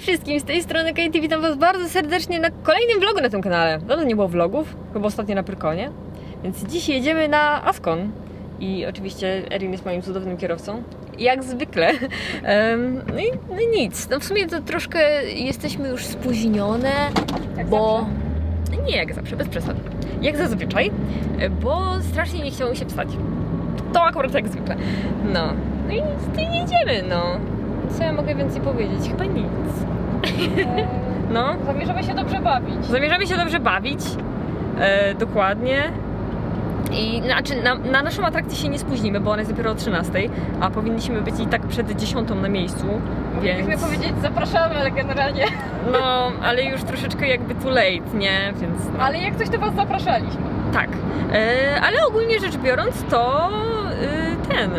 Hej wszystkim, z tej strony Katie, witam was bardzo serdecznie na kolejnym vlogu na tym kanale. Dawno nie było vlogów, chyba ostatnio na Pyrkonie. Więc dziś jedziemy na Ascon. I oczywiście Erin jest moim cudownym kierowcą. Jak zwykle. No, i, no i nic. No w sumie to troszkę jesteśmy już spóźnione, bo... Nie, jak zawsze, bez przesady. Jak zazwyczaj, bo strasznie nie chciało mi się wstać. To akurat jak zwykle. No. No i nic, i jedziemy, no. Co ja mogę więcej powiedzieć? Chyba nic. No. Zamierzamy się dobrze bawić. Zamierzamy się dobrze bawić. E, dokładnie. I znaczy, na, na naszą atrakcję się nie spóźnimy, bo ona jest dopiero o 13, a powinniśmy być i tak przed 10 na miejscu. Więc. powiedzieć zapraszamy, ale generalnie. No, ale już troszeczkę jakby too late, nie? Więc. No. Ale jak coś to was zapraszaliśmy. Tak. E, ale ogólnie rzecz biorąc, to e, ten.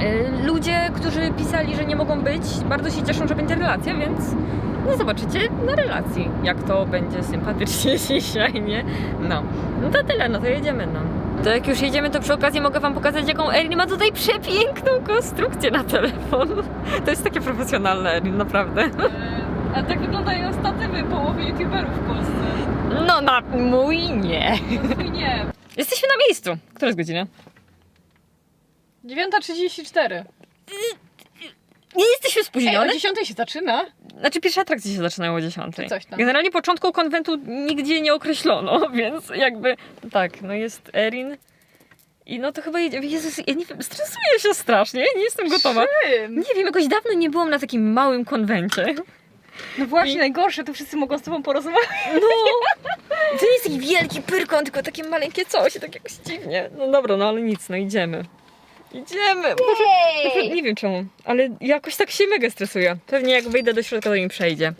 E, ludzie, którzy pisali, że nie mogą być, bardzo się cieszą, że będzie relacja, więc no zobaczycie na relacji, jak to będzie sympatycznie dzisiaj, nie? No. No to tyle, no to jedziemy, no. To jak już jedziemy, to przy okazji mogę Wam pokazać, jaką Erin ma tutaj przepiękną konstrukcję na telefon. To jest takie profesjonalne, Erin, naprawdę. A tak wyglądają statywy połowy youtuberów w Polsce. No na mój nie. Twój nie. Jesteśmy na miejscu. Która jest godzina? 9.34. Nie jesteśmy Ej, o spóźnione. 10 się zaczyna? Znaczy pierwsze atrakcje się zaczynają o 10. Czy coś tam. Generalnie początku konwentu nigdzie nie określono, więc jakby tak, no jest Erin. I no to chyba jedzie. Jezus, ja nie wiem, stresuję się strasznie, nie jestem gotowa. Czym? Nie wiem, jakoś dawno nie byłam na takim małym konwencie. No właśnie, I- najgorsze, to wszyscy mogą z tobą porozmawiać. No! To nie jest taki wielki pyrkon, tylko takie maleńkie coś, tak jakoś dziwnie. No dobra, no ale nic, no idziemy. Idziemy! Boże, naprawdę nie wiem czemu, ale jakoś tak się mega stresuję. Pewnie jak wyjdę do środka, to mi przejdzie.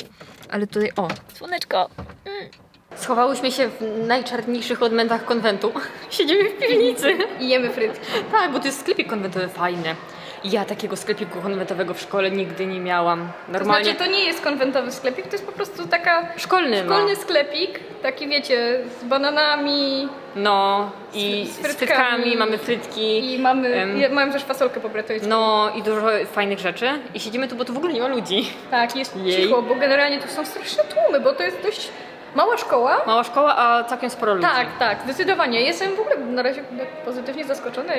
Ale tutaj, o, słoneczko. Mm. Schowałyśmy się w najczarniejszych odmętach konwentu. Siedzimy w piwnicy. I jemy frytki. Tak, bo to jest sklepik konwentowy fajny. Ja takiego sklepiku konwentowego w szkole nigdy nie miałam. To Normalnie znaczy, to nie jest konwentowy sklepik, to jest po prostu taka szkolny, no. szkolny sklepik, taki wiecie, z bananami No i Z- z, z frytkami. frytkami. mamy frytki. i mamy, je, mamy też fasolkę po brytyjsku. No i dużo fajnych rzeczy. I siedzimy tu, bo tu w ogóle nie ma ludzi. Tak, jest Jej. cicho, bo generalnie tu są straszne tłumy, bo to jest dość mała szkoła. Mała szkoła, a całkiem sporo ludzi. Tak, tak, zdecydowanie. Jestem w ogóle na razie pozytywnie zaskoczona,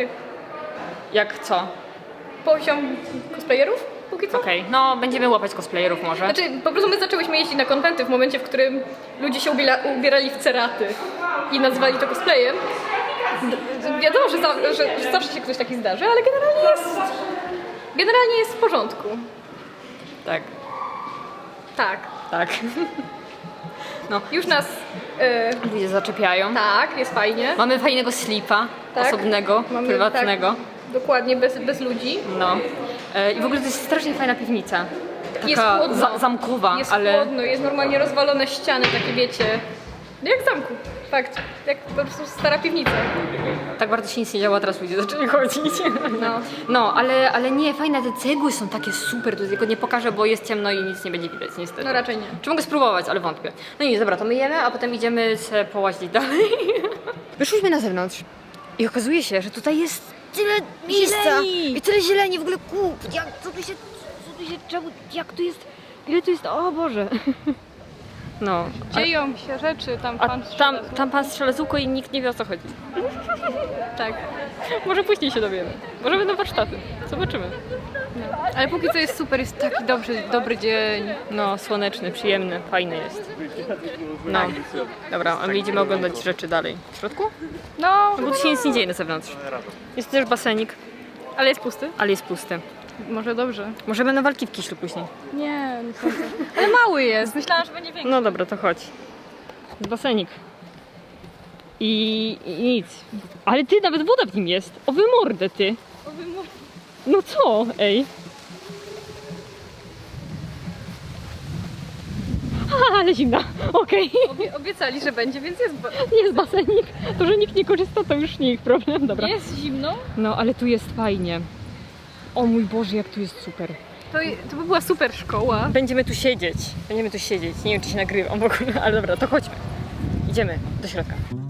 Jak co? Poziom cosplayerów póki co. Okej, no będziemy łapać cosplayerów może. Znaczy, po prostu my zaczęłyśmy jeździć na konwenty w momencie, w którym ludzie się ubiera, ubierali w ceraty i nazwali to cosplayem. D- Wiadomo, że, za, że, że zawsze się ktoś taki zdarzy, ale generalnie jest, generalnie jest w porządku. Tak, Tak. tak. No, Już nas... e, ludzie zaczepiają. tak, jest fajnie. Mamy fajnego slipa, Tak. osobnego, Mamy, prywatnego. Tak, dokładnie, bez, bez ludzi. No. E, I w ogóle to jest strasznie fajna piwnica. Taka Jest chłodno. za, zamkowa, Jest ale chłodno, jest normalnie rozwalone ściany, takie wiecie... No jak w zamku, fakt. Jak po prostu stara piwnica. tak bardzo się nic nie działa, teraz ludzie zaczęli chodzić. No. No, ale, ale nie, fajne, te cegły są takie super, tu tylko nie pokażę, bo jest ciemno i nic nie będzie widać niestety. No raczej nie. Czy mogę spróbować, ale wątpię. No i dobra, to myjemy, a potem idziemy się połazić dalej. Wyszłyśmy na zewnątrz i okazuje się, że tutaj jest tyle miejsca Zieleni! i tyle zieleni, w ogóle kup, jak, co tu się, co tu się, czemu, jak tu jest, ile tu jest, o Boże. No, Dzieją się rzeczy, tam a pan tam, strzela. tam pan strzela z łuku i nikt nie wie o co chodzi. Tak. Może później się dowiemy. Może będą warsztaty. Zobaczymy. Ale póki co jest super, jest taki dobry, dobry dzień. No, słoneczny, przyjemny, fajny jest. No, dobra, a my idziemy oglądać rzeczy dalej. W środku? No, No bo tu się nic nie dzieje na zewnątrz. Jest też basenik, ale jest pusty. ale jest pusty. Może dobrze. Może będą walki w Kiślu później. Nie, nie sądzę. Ale mały jest. Myślałam, że będzie większy. No dobra, to chodź. Jest basenik. I, I nic. Ale ty, nawet woda w nim jest. O wymordę ty. No co? Ej. A, ale zimna. Okej. Obie, obiecali, że będzie, więc jest, ba- Jest basenik. To, że nikt nie korzysta, to już nie ich problem. Dobra. jest zimno. No, ale tu jest fajnie. O mój Boże, jak tu jest super. To, to by była super szkoła. Będziemy tu siedzieć. Będziemy tu siedzieć. Nie wiem, czy się nagrywam w ogóle, ale dobra, to chodźmy. Idziemy do środka.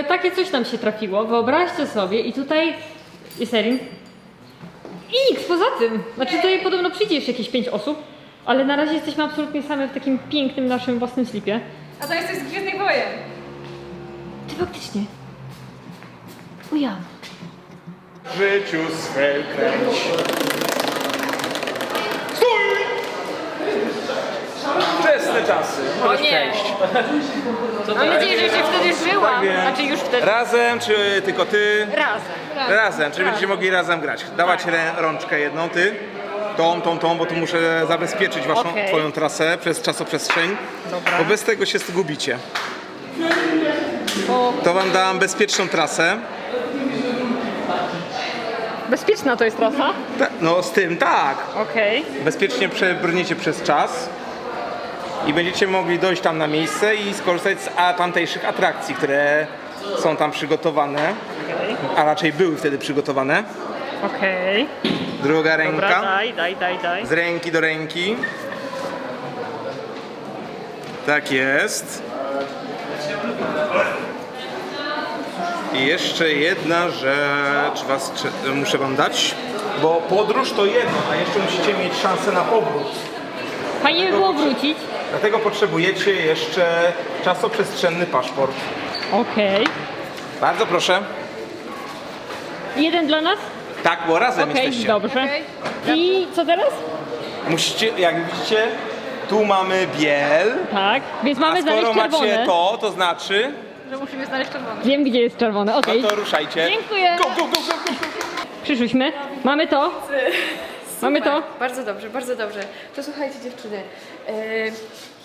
Ogóle takie coś nam się trafiło, wyobraźcie sobie i tutaj jest Erin. X poza tym! Znaczy tutaj podobno przyjdzie jeszcze jakieś 5 osób, ale na razie jesteśmy absolutnie same w takim pięknym naszym własnym slipie. A to jest coś z Gwiezdnych Wojen. Ty faktycznie. O ja. W życiu swe kręć. Wczesne czasy. Możesz nie. przejść. Mam nadzieję, że się wtedy żyłam. Tak. Znaczy już wtedy. Razem czy tylko ty? Razem. Razem, czyli będziecie mogli razem grać. Dawać rę, rączkę jedną, ty. Tą, tą, tą, bo tu muszę zabezpieczyć waszą, Okej. twoją trasę przez czasoprzestrzeń. Dobra. Bo bez tego się zgubicie. O, To wam dałam bezpieczną trasę. bezpieczna to jest trasa. Ta, no z tym tak. Okej. bezpiecznie przebrniecie przez czas i będziecie mogli dojść tam na miejsce i skorzystać z a, tamtejszych atrakcji, które są tam przygotowane, a raczej były wtedy przygotowane. Okej. Druga Dobra, ręka, daj, daj, daj, daj. z ręki do ręki. Tak jest. I jeszcze jedna rzecz was, muszę wam dać, bo podróż to jedno, a jeszcze musicie mieć szansę na powrót. Fajnie by było wrócić. Dlatego potrzebujecie jeszcze czasoprzestrzenny paszport. Okej. Bardzo proszę. Jeden dla nas? Tak, bo razem Okej, jesteście. dobrze. I co teraz? Musicie, jak widzicie, tu mamy biel. Tak, więc A mamy znaleźć skoro macie czerwone. to, to znaczy, Że musimy znaleźć czerwony. Wiem, gdzie jest czerwone, okej. no to ruszajcie. Dziękuję. Go, go, go, go, go, go. Przyszłyśmy. Mamy to. Mamy to. Bardzo dobrze, bardzo dobrze. To słuchajcie dziewczyny. e,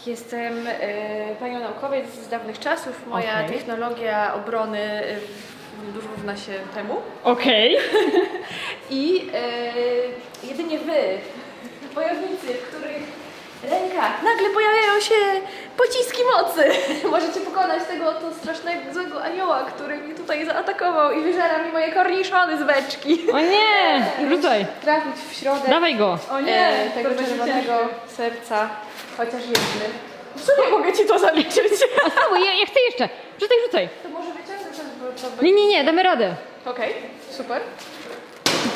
Jestem e, panią naukowiec z dawnych czasów. Moja Okej. technologia obrony dużo równa się temu. Okej. I e, jedynie wy, wojownicy, w których rękach nagle pojawiają się pociski mocy, możecie pokonać tego oto strasznego złego anioła, który mnie tutaj zaatakował i wyżera mi moje korniszony z beczki. O nie! Rzucaj. Trafić w środek Dawaj go. o nie, e, tego czerwonego serca, chociaż jednym. Co nie mogę ci to zaliczyć? A spróbuj, ja, ja chcę jeszcze. Rzucaj, rzucaj. To może wyciągnąć, bo to Nie, nie, nie, damy radę. Okej, super.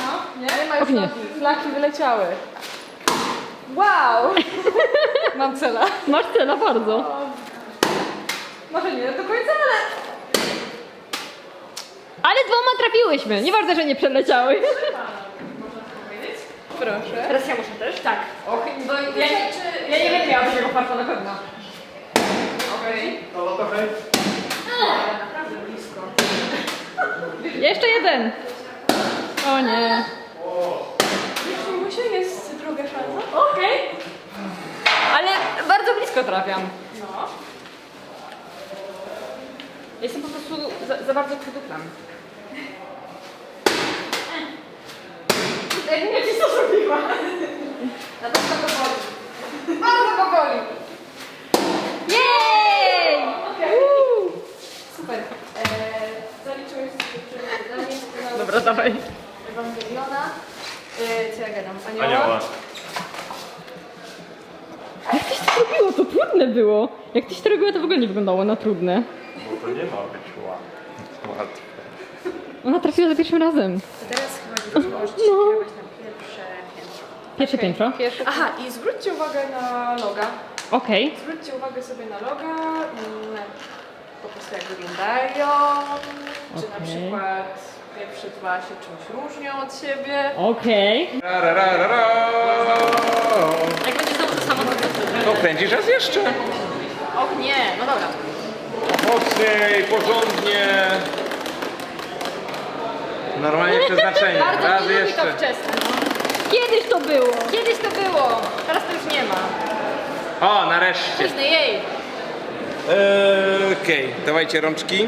No, nie? Nie ma już nogi. Flaki wyleciały. Wow! Mam cela. Masz cela bardzo. Może nie do końca, ale... Ale dwoma trafiłyśmy. Nieważne, że nie przeleciały. Proszę. Teraz ja muszę też? Tak. Och, bo ja nie, czy... Ja nie będę miała takiego farta na pewno. Okej. Naprawdę blisko. Jeszcze jeden. O nie. Jeśli mu się jest druga szansa. Okej. Ale bardzo blisko trafiam. No. Jestem po prostu za, za bardzo przyduplam. Jak mnie ci to zrobiła? Na to go boli. Bardzo go boli. Jej! Okej. Super. Eee, zaliczyłeś sobie na Dobra, dawaj. Ewangeliona. Eee, co ja gadam? Anioła. Anioła. Jak tyś to robiło? To trudne było. Jak tyś to robiło, to w ogóle nie wyglądało na trudne. Bo to nie ma być ła- łatwe. Ona trafiła za pierwszym razem. To teraz chyba nie możecie się kierować na pierwsze piętro. Pierwsze piętro. Pierwsze Aha, i zwróćcie uwagę na loga. Okej. Zwróćcie uwagę sobie na loga, mm, po prostu jak wyglądają, czy na Okej. przykład pierwsze dwa się czymś różnią od siebie. Okej. Ra, ra, ra, ra, ra. To kręcisz raz jeszcze. Och nie, no dobra. Mocniej, porządnie. Normalnie przeznaczenie. Bardzo Raz nie lubi jeszcze. to wczesne. No. Kiedyś to było. Kiedyś to było, teraz to już nie ma. O, nareszcie. Późny jej. Eee, Okej, dawajcie rączki.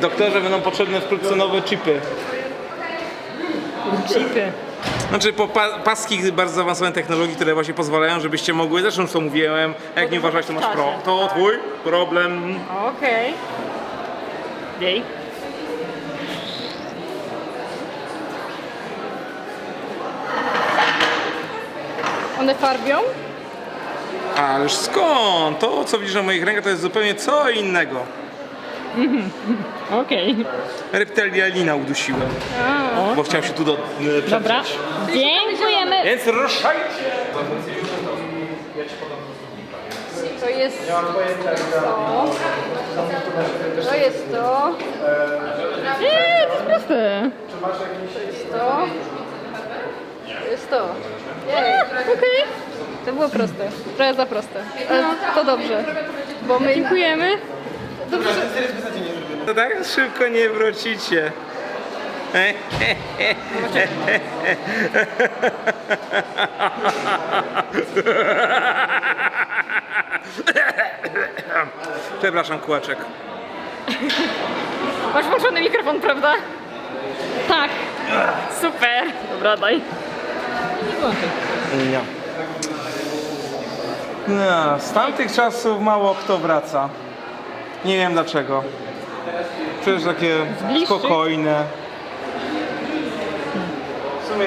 Doktorze, będą potrzebne wkrótce nowe chipy. Chipy. Znaczy po pa paski bardzo zaawansowane technologii, które właśnie pozwalają, żebyście mogły, zresztą to mówiłem, jak nie uważać, to masz pro. To twój problem. Okej. Jej. One farbią? Ależ skąd? To, co widzisz na moich rękach, to jest zupełnie co innego. Okej. Reptilianina udusiłem, bo chciałem się tu do, y, Dobra. Dziękujemy. Więc ruszajcie! To jest to. To jest to. Nie, to jest proste. To. To jest to. Jej. Okej. To było proste. Trochę za proste. Ale to dobrze. Bo my... Dziękujemy. Dobrze, że... To tak szybko nie wrócicie. Przepraszam, kółeczek. Masz włączony mikrofon, prawda? Tak. Super. Dobra, daj. Nie. No, z tamtych czasów mało kto wraca. Nie wiem dlaczego. Przecież takie spokojne. W sumie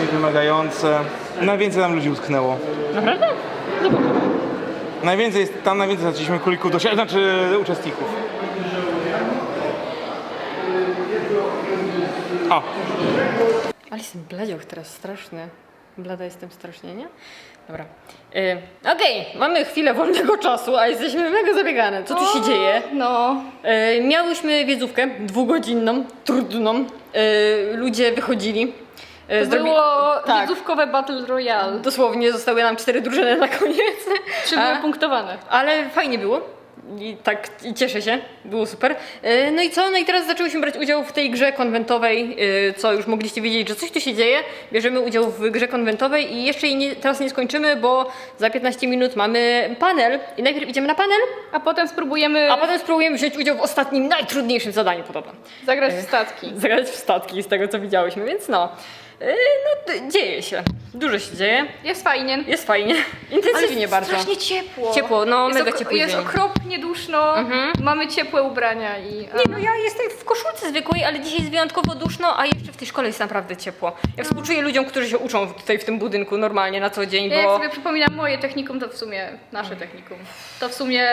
nie wymagające. Najwięcej tam ludzi utknęło. Naprawdę? Najwięcej, jest- tam najwięcej straciliśmy królików do siebie, znaczy uczestników. O, Ale jestem teraz, straszny. Blada jestem strasznie, nie? Dobra. Y, Okej, mamy chwilę wolnego czasu, a jesteśmy mega zabiegane. Co tu się dzieje? No. Y, miałyśmy wiedzówkę dwugodzinną, trudną. Y, ludzie wychodzili. Y, To zrobi- było tak. wiedzówkowe Battle Royale. Dosłownie zostały nam cztery drużyny na koniec. Trzy były A- punktowane. Ale fajnie było. I tak i cieszę się, było super. E, No i co? No i teraz zaczęłyśmy brać udział w tej grze konwentowej, e, co już mogliście wiedzieć, że coś tu się dzieje. Bierzemy udział w grze konwentowej i jeszcze jej nie, teraz nie skończymy, bo za 15 minut mamy panel. I najpierw idziemy na panel, A potem spróbujemy a potem spróbujemy wziąć udział w ostatnim, najtrudniejszym zadaniu podobno. zagrać w statki. Zagrać w statki z tego, co widziałyśmy, więc no. E, No, d- dzieje się. Dużo się dzieje. Jest fajnie. Jest fajnie. Intensywnie bardzo. strasznie ciepło. Ciepło, no, jest mega ok- ciepły Jest dzień. okropnie duszno, mamy ciepłe ubrania i... Nie no, ja jestem w koszulce zwykłej, ale dzisiaj jest wyjątkowo duszno, a jeszcze w tej szkole jest naprawdę ciepło. Ja współczuję ludziom, którzy się uczą tutaj w tym budynku normalnie na co dzień, Ja jak bo... sobie przypominam moje technikum, to w sumie nasze technikum. To w sumie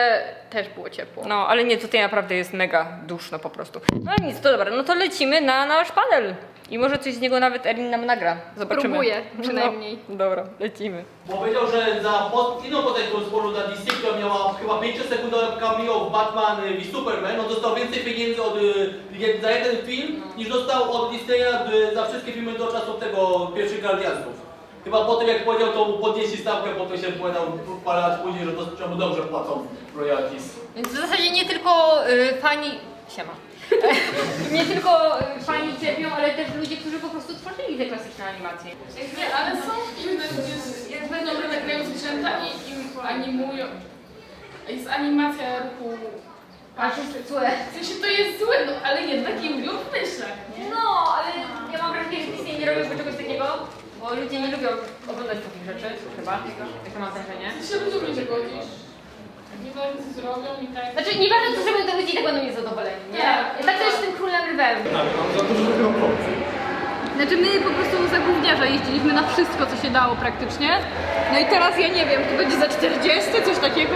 też było ciepło. No, ale nie, tutaj naprawdę jest mega duszno po prostu. No ale nic, to dobra, no to lecimy na nasz panel. I może coś z niego nawet Erin nam nagra. Zobaczymy. Spróbuję, przynajmniej. No, dobra, lecimy. Powiedział, że za post, inną do sporu na DC, która miała chyba 5-sekundowe cameo w Batman v Superman, on dostał więcej pieniędzy od, y, jed- za jeden film, niż dostał od Disneya y, za wszystkie filmy do czasu tego pierwszych Guardiansów. Chyba po tym jak powiedział, to mu podnieśli stawkę, potem się powiedział parę lat później, że to czemu dobrze płacą royalties. Więc w zasadzie nie tylko y, fani... Siema. nie tylko y, fani cierpią, ale też ludzie, którzy po prostu tworzyli te klasyczne animacje. Nie, ale są filmy, gdzie jak będą grają zwierzęta i im animują. Jest animacja ruchu. Aż złe. W sensie to jest złe, no, ale jednak im lubią w myślach? No, ale ja mam wrażenie, że Disney nie robiłby czegoś takiego, bo ludzie nie lubią oglądać takich rzeczy, chyba. Takie mam wrażenie. Ty się rozumie, że godzisz. Nieważne co zrobią i tak. Znaczy, nieważne co zrobią, to ludzie i tak będą niezadowoleni, nie? Tak. Tak to jest z tym królem lwem. Znaczy my po prostu za gówniarza jeździliśmy na wszystko, co się dało praktycznie. No i teraz ja nie wiem, to będzie za 40, coś takiego.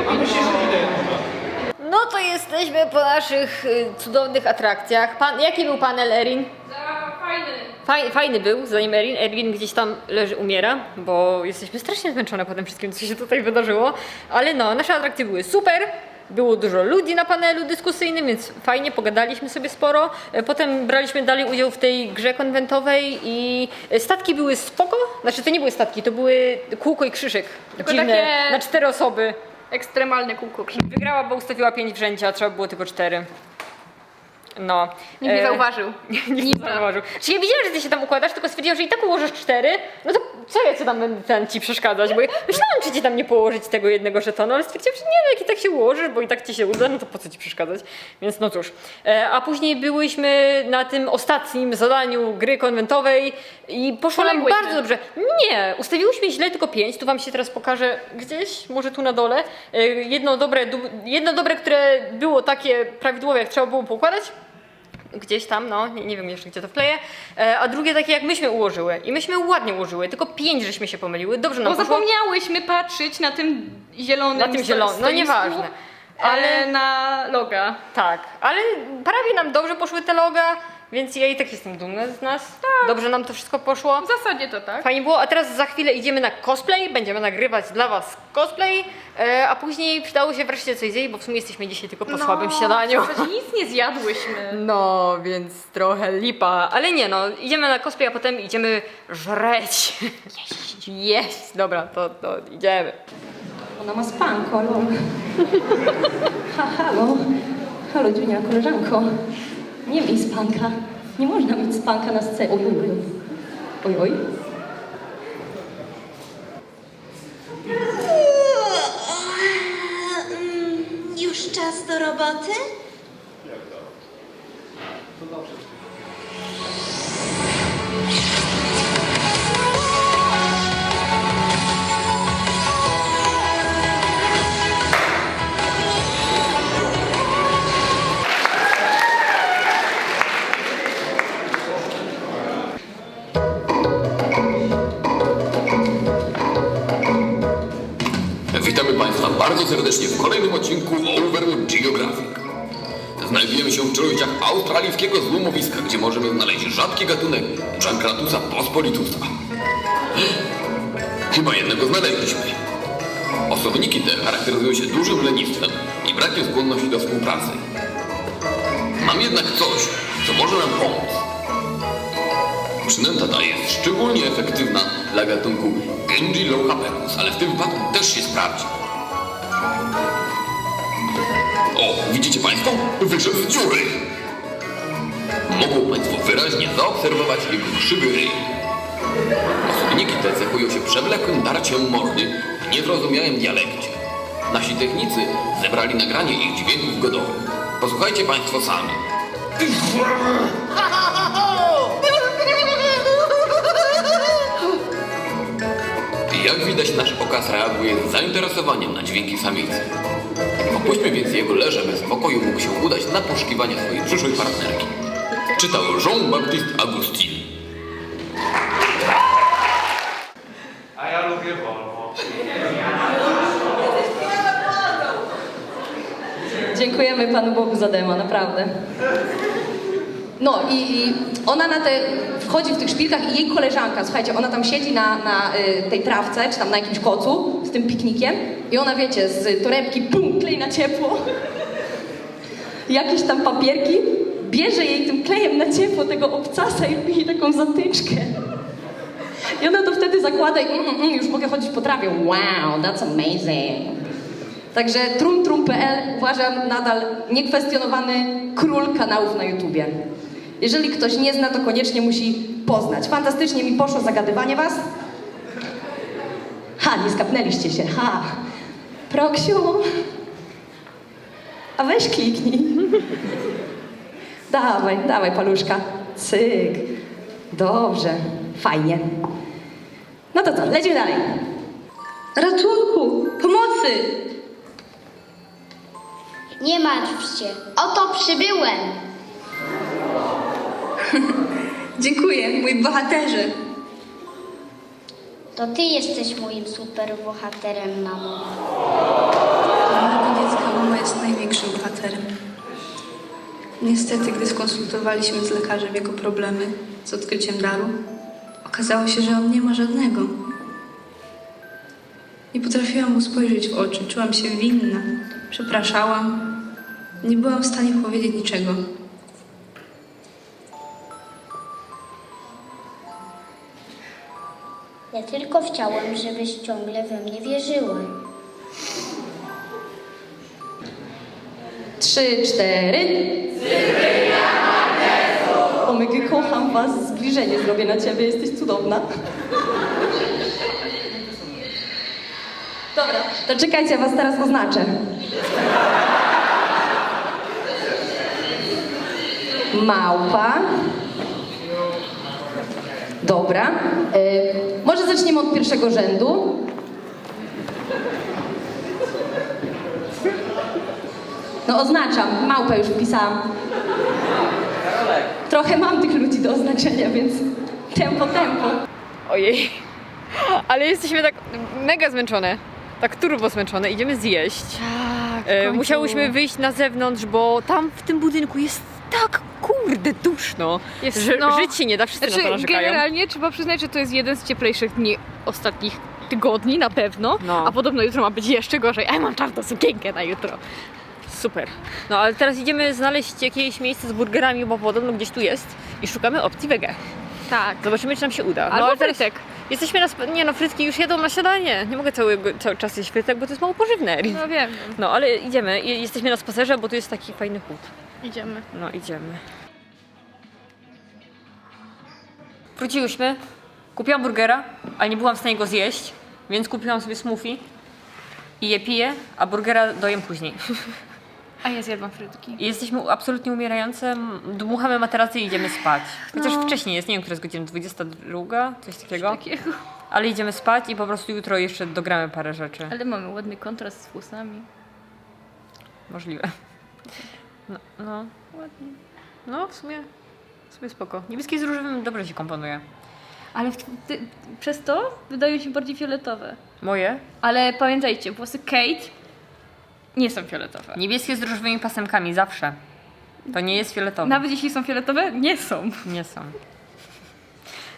No to jesteśmy po naszych y, cudownych atrakcjach. Pan, jaki był panel Erin? Za fajny. Faj, fajny był, zanim Erin. Erin gdzieś tam leży, umiera, bo jesteśmy strasznie zmęczone po tym wszystkim, co się tutaj wydarzyło. Ale no, nasze atrakcje były super. Było dużo ludzi na panelu dyskusyjnym, więc fajnie pogadaliśmy sobie sporo. E, Potem braliśmy dalej udział w tej grze konwentowej i statki były spoko. Znaczy to nie były statki, to były kółko i krzyżyk. Tylko Dziwne, takie- na cztery osoby. Ekstremalne kółko krzyk. Wygrała, bo ustawiła pięć w rzędzie, a trzeba było tylko cztery. No. Nikt nie E, zauważył. Nikt nie zauważył. Czy ja widziałam, że ty się tam układasz, tylko stwierdziłam, że i tak ułożysz cztery, no to co ja co tam będę ten ci przeszkadzać, bo ja myślałam, czy ci tam nie położyć tego jednego żetonu, ale stwierdziłam, że nie, no jak i tak się ułożysz, bo i tak ci się uda, no to po co ci przeszkadzać, więc no cóż. E, a później byłyśmy na tym ostatnim zadaniu gry konwentowej i poszło nam bardzo dobrze. Nie, ustawiłyśmy źle tylko pięć, tu wam się teraz pokażę gdzieś, może tu na dole. E, jedno dobre, jedno dobre, które było takie prawidłowe, jak trzeba było poukładać, gdzieś tam, no, nie, nie wiem jeszcze gdzie to wkleję, e, a drugie takie jak myśmy ułożyły. I myśmy ładnie ułożyły, tylko pięć żeśmy się pomyliły, dobrze nam Bo poszło. zapomniałyśmy patrzeć na tym zielonym Na tym sto- zielonym, no stoisku, nieważne. Ale Ale- na loga. Tak, ale prawie nam dobrze poszły te loga, więc ja i tak jestem dumna z nas. Dobrze nam to wszystko poszło. W zasadzie to tak. Fajnie było, a teraz za chwilę idziemy na cosplay, będziemy nagrywać dla Was cosplay, e, a później przydało się wreszcie coś zjeść, bo w sumie jesteśmy dzisiaj tylko po słabym śniadaniu. w zasadzie nic nie zjadłyśmy. No, więc trochę lipa, ale nie no, idziemy na cosplay, a potem idziemy żreć. Jeść. Jeść. Dobra, to, to idziemy. Ona ma spanko, lol. Ha, halo. Halo, Dziunia, koleżanko. Nie miej spanka. Nie można mieć spanka na scenie. Oj, oj, oj. Oj, oj. Już czas do roboty? Witamy serdecznie w kolejnym odcinku Over Geographic. Znajdujemy się w czeluściach australijskiego złomowiska, gdzie możemy znaleźć rzadki gatunek Jankratusa pospolitusa. Chyba jednego znaleźliśmy. Osobniki te charakteryzują się dużym lenistwem i brakiem skłonności do współpracy. Mam jednak coś, co może nam pomóc. Przynęta ta jest szczególnie efektywna dla gatunku Genji Lohapetus, ale w tym wypadku też się sprawdzi. O, widzicie Państwo? Wyszedł z dziury. Mogą Państwo wyraźnie zaobserwować jego krzywy ryj. Osobniki te cechują się przewlekłym darciem mordy w niezrozumiałym dialekcie. Nasi technicy zebrali nagranie ich dźwięków godowych. Posłuchajcie Państwo sami. Jak widać, nasz okaz reaguje z zainteresowaniem na dźwięki samicy. Opuśćmy więc jego leże, by w spokoju mógł się udać na poszukiwanie swojej przyszłej partnerki. Czytał Jean-Baptiste Agustin. A ja lubię Volvo. Dziękujemy Panu Bogu za demo, naprawdę. No i, i ona na te, wchodzi w tych szpilkach i jej koleżanka, słuchajcie, ona tam siedzi na, na y, tej trawce, czy tam na jakimś kocu z tym piknikiem i ona, wiecie, z torebki, pum, klej na ciepło. Jakieś tam papierki, bierze jej tym klejem na ciepło tego obcasa i robi jej taką zatyczkę. I ona to wtedy zakłada i mm, mm, już mogę chodzić po trawie. Wow, that's amazing. Także trumtrum.pl uważam nadal niekwestionowany król kanałów na YouTubie. Jeżeli ktoś nie zna, to koniecznie musi poznać. Fantastycznie mi poszło zagadywanie was. Ha, nie skapnęliście się, ha. Proksiu. A weź kliknij. Dawaj, dawaj, paluszka. Cyk. Dobrze, fajnie. No to co, lecimy dalej. Ratunku! Pomocy! Nie martw się, oto przybyłem. Dziękuję, mój bohaterze. To ty jesteś moim super bohaterem, mamo. Mojego dziecka mama jest największym bohaterem. Niestety, gdy skonsultowaliśmy z lekarzem jego problemy z odkryciem daru, okazało się, że on nie ma żadnego. Nie potrafiłam mu spojrzeć w oczy, czułam się winna, przepraszałam. Nie byłam w stanie powiedzieć niczego. Ja tylko chciałem, żebyś ciągle we mnie wierzyła. Trzy, cztery. Omygy, kocham was. Zbliżenie zrobię na ciebie, jesteś cudowna. Dobra, to czekajcie, ja was teraz oznaczę. Małpa. Dobra. Y, może zaczniemy od pierwszego rzędu. No oznaczam, małpę już wpisałam. trochę mam tych ludzi do oznaczenia, więc tempo, tempo. Ojej. Ale jesteśmy tak mega zmęczone. Tak turbo zmęczone. Idziemy zjeść. Tak, E, musiałyśmy wyjść na zewnątrz, bo tam w tym budynku jest tak kurde duszno, Jest, że no. żyć się nie da, wszyscy na to Znaczy, narzekają. generalnie trzeba przyznać, że to jest jeden z cieplejszych dni ostatnich tygodni, na pewno. No. A podobno jutro ma być jeszcze gorzej. A ja mam czarną sukienkę na jutro. Super. No ale teraz idziemy znaleźć jakieś miejsce z burgerami, bo podobno gdzieś tu jest i szukamy opcji wege. Tak. Zobaczymy, czy nam się uda. Albo ale teraz frytek. Jesteśmy na... Nie no, frytki już jedą na śniadanie. Nie mogę cały, cały czas jeść frytek, bo to jest mało pożywne. No wiem. No ale idziemy. Jesteśmy na spacerze, bo tu jest taki fajny chód. Idziemy. No, idziemy. Wróciłyśmy. Kupiłam burgera, ale nie byłam w stanie go zjeść, więc kupiłam sobie smoothie i je piję, a burgera dojem później. A ja zjadłam frytki. I jesteśmy absolutnie umierające, dmuchamy materacy i idziemy spać. Chociaż No. wcześniej jest, nie wiem, która jest godzina, 22, coś takiego. Takiego. Ale idziemy spać i po prostu jutro jeszcze dogramy parę rzeczy. Ale mamy ładny kontrast z włosami. Możliwe. No, no. Ładnie. No, w sumie, w sumie spoko. Niebieski z różowym dobrze się komponuje. Ale w, ty, przez to wydają się bardziej fioletowe. Moje? Ale pamiętajcie, włosy Kate nie są fioletowe. Niebieskie z różowymi pasemkami, zawsze. To nie jest fioletowe. Nawet jeśli są fioletowe, nie są. Nie są.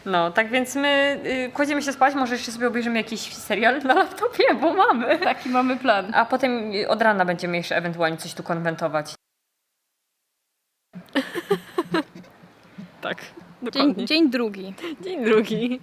No, tak więc my y, kładziemy się spać, może jeszcze sobie obejrzymy jakiś serial na laptopie, bo mamy. Taki mamy plan. A potem od rana będziemy jeszcze ewentualnie coś tu konwentować. Tak. Dzień, dzień drugi. Dzień drugi.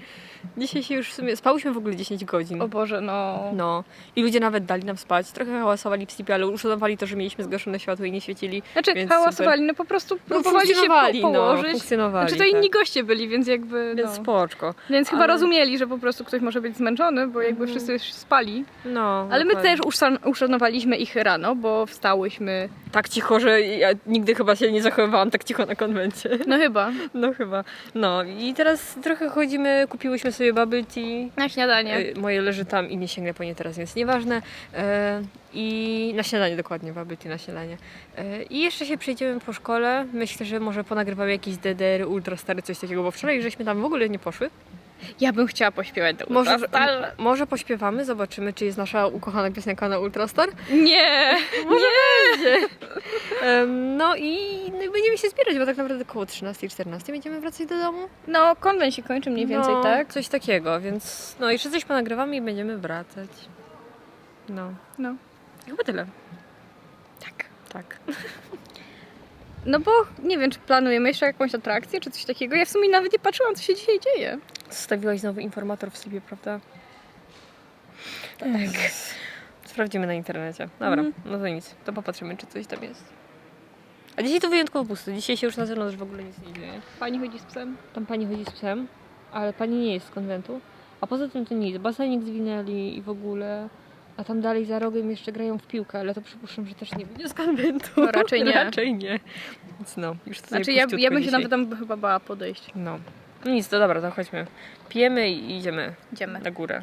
Dzisiaj się już w sumie... Spałyśmy w ogóle 10 godzin. O Boże, no. No. I ludzie nawet dali nam spać. Trochę hałasowali w sleepie, ale uszanowali to, że mieliśmy zgaszone światło i nie świecili. Znaczy, więc hałasowali, no po prostu No, próbowali się funkcjonowali, po- no, położyć. funkcjonowali, Znaczy, to inni tak. goście byli, więc jakby, Więc no. spoczko. Więc chyba ale- rozumieli, że po prostu ktoś może być zmęczony, bo jakby wszyscy już spali. No, Ale my dokładnie. też uszan- uszanowaliśmy ich rano, bo wstałyśmy. Tak cicho, że ja nigdy chyba się nie zachowywałam tak cicho na konwencie. No chyba. No chyba. No i teraz trochę chodzimy, kupiłyśmy sobie bubble tea. Na śniadanie. Y, Moje leży tam i nie sięgnę po nie teraz, więc nieważne. I na śniadanie dokładnie, tea na śniadanie. E, I jeszcze się przejdziemy po szkole. Myślę, że może ponagrywamy jakiś DDR, ultra stary, coś takiego, bo wczoraj żeśmy tam w ogóle nie poszły. Ja bym chciała pośpiewać do Może, Ultrastar. może pośpiewamy, zobaczymy, czy jest nasza ukochana piosenka na Ultrastar. Nie! Może będzie. Em, no i no i będziemy się zbierać, bo tak naprawdę około 13-14 będziemy wracać do domu. No, konwent się kończy mniej więcej, no, tak? Coś takiego, więc no jeszcze coś ponagrywamy i będziemy wracać. No. No. Chyba tyle. Tak. Tak. No bo nie wiem, czy planujemy jeszcze jakąś atrakcję, czy coś takiego. Ja w sumie nawet nie patrzyłam, co się dzisiaj dzieje. Zostawiłaś znowu informator w sobie, prawda? Tak. Sprawdzimy na internecie. Dobra, Mhm. no to nic. To popatrzymy, czy coś tam jest. A dzisiaj to wyjątkowo pusto. Dzisiaj się już na zewnątrz w ogóle nic nie dzieje. Pani chodzi z psem. Tam pani chodzi z psem, ale pani nie jest z konwentu. A poza tym to nic. Basenik zwinęli i w ogóle. A tam dalej za rogiem jeszcze grają w piłkę, ale to przypuszczam, że też nie będzie z konwentu. No, raczej nie. raczej nie. Więc no, już tutaj Znaczy, ja, ja bym się dzisiaj. nawet tam chyba bała podejść. No. No nic, to dobra, to chodźmy. Pijemy i idziemy Idziemy. na górę.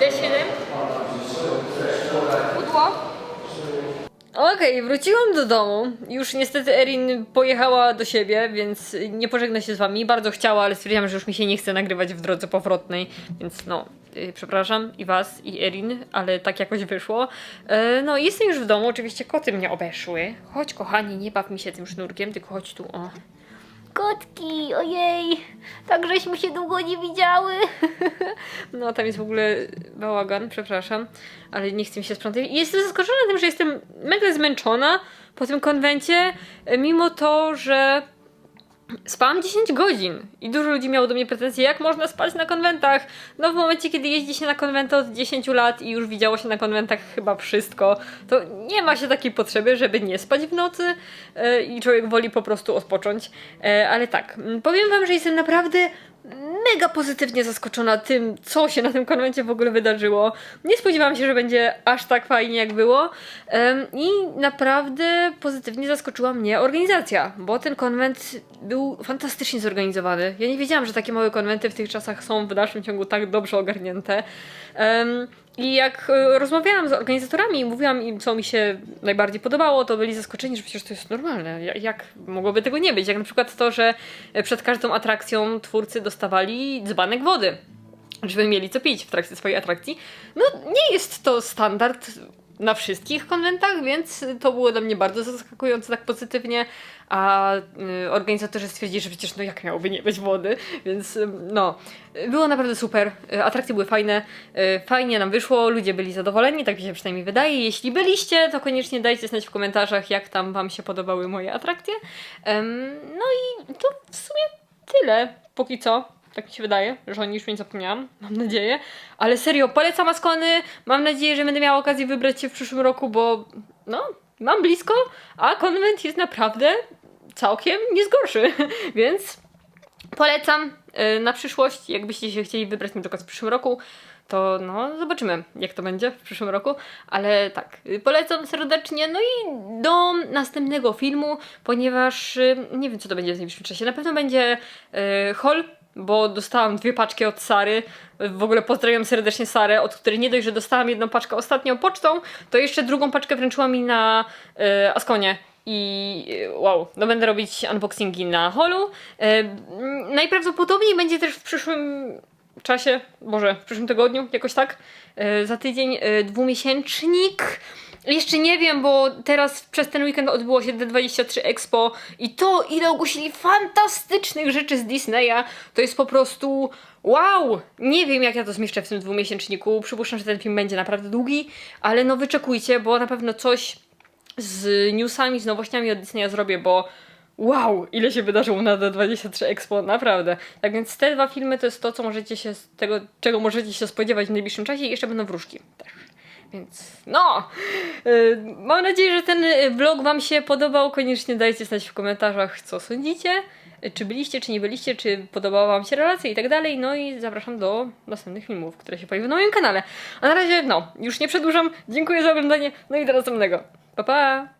D7. Pudło. Okej, wróciłam do domu. Już niestety Erin pojechała do siebie, więc nie pożegnę się z wami. Bardzo chciała, ale stwierdziłam, że już mi się nie chce nagrywać w drodze powrotnej, więc no, yy, przepraszam i was, i Erin, ale tak jakoś wyszło. Yy, no, jestem już w domu, oczywiście koty mnie obeszły. Chodź, kochani, nie baw mi się tym sznurkiem, tylko chodź tu, o. Kotki, ojej, tak żeśmy się długo nie widziały. No, tam jest w ogóle bałagan, przepraszam, ale nie chcę mi się sprzątać. Jestem zaskoczona tym, że jestem mega zmęczona po tym konwencie, mimo to, że Spałam 10 godzin i dużo ludzi miało do mnie pretensje, jak można spać na konwentach. No w momencie, kiedy jeździ się na konwenty od 10 lat i już widziało się na konwentach chyba wszystko, to nie ma się takiej potrzeby, żeby nie spać w nocy e, i człowiek woli po prostu odpocząć. E, ale tak, powiem wam, że jestem naprawdę mega pozytywnie zaskoczona tym, co się na tym konwencie w ogóle wydarzyło. Nie spodziewałam się, że będzie aż tak fajnie, jak było. I naprawdę pozytywnie zaskoczyła mnie organizacja, bo ten konwent był fantastycznie zorganizowany. Ja nie wiedziałam, że takie małe konwenty w tych czasach są w dalszym ciągu tak dobrze ogarnięte. I jak e, rozmawiałam z organizatorami i mówiłam im, co mi się najbardziej podobało, to byli zaskoczeni, że przecież to jest normalne. Ja- Jak mogłoby tego nie być? Jak na przykład to, że przed każdą atrakcją twórcy dostawali dzbanek wody, żeby mieli co pić w trakcie swojej atrakcji. No, nie jest to standard na wszystkich konwentach, więc to było dla mnie bardzo zaskakujące tak pozytywnie, a y, organizatorzy stwierdzili, że przecież no jak miałoby nie być wody, więc y, no, było naprawdę super, Y, atrakcje były fajne, y, fajnie nam wyszło, ludzie byli zadowoleni, tak mi się przynajmniej wydaje. Jeśli byliście, to koniecznie dajcie znać w komentarzach, jak tam wam się podobały moje atrakcje. Em, no i to w sumie tyle, póki co. Tak mi się wydaje, że o niej już nie zapomniałam, mam nadzieję. Ale serio, polecam Askony. Mam nadzieję, że będę miała okazję wybrać się w przyszłym roku, bo no, mam blisko, a konwent jest naprawdę całkiem nie zgorszy. Więc polecam y, na przyszłość, jakbyście się chcieli wybrać na przykład w przyszłym roku, to no zobaczymy jak to będzie w przyszłym roku, ale tak, y, polecam serdecznie, no i do następnego filmu, ponieważ y, nie wiem co to będzie w najbliższym czasie, na pewno będzie y, haul, bo dostałam dwie paczki od Sary, w ogóle pozdrawiam serdecznie Sarę, od której nie dość, że dostałam jedną paczkę ostatnio pocztą, to jeszcze drugą paczkę wręczyła mi na y, Askonie. I y, wow, no będę robić unboxingi na holu. Mm, najprawdopodobniej będzie też w przyszłym czasie, może w przyszłym tygodniu, jakoś tak, za tydzień dwumiesięcznik. Jeszcze nie wiem, bo teraz przez ten weekend odbyło się D23 Expo i to, ile ogłosili fantastycznych rzeczy z Disneya, to jest po prostu wow! Nie wiem, jak ja to zmieszczę w tym dwumiesięczniku. Przypuszczam, że ten film będzie naprawdę długi, ale no wyczekujcie, bo na pewno coś z newsami, z nowościami od Disneya zrobię, bo wow, ile się wydarzyło na D23 Expo, naprawdę. Tak więc te dwa filmy to jest to, co możecie się tego, czego możecie się spodziewać w najbliższym czasie i jeszcze będą wróżki też. Więc no, yy, mam nadzieję, że ten y, vlog Wam się podobał. Koniecznie dajcie znać w komentarzach, co sądzicie. Y, Czy byliście, czy nie byliście, czy podobała Wam się relacja i tak dalej. No i zapraszam do następnych filmów, które się pojawią na moim kanale. A na razie, no, już nie przedłużam. Dziękuję za oglądanie. No i do następnego. Pa, pa!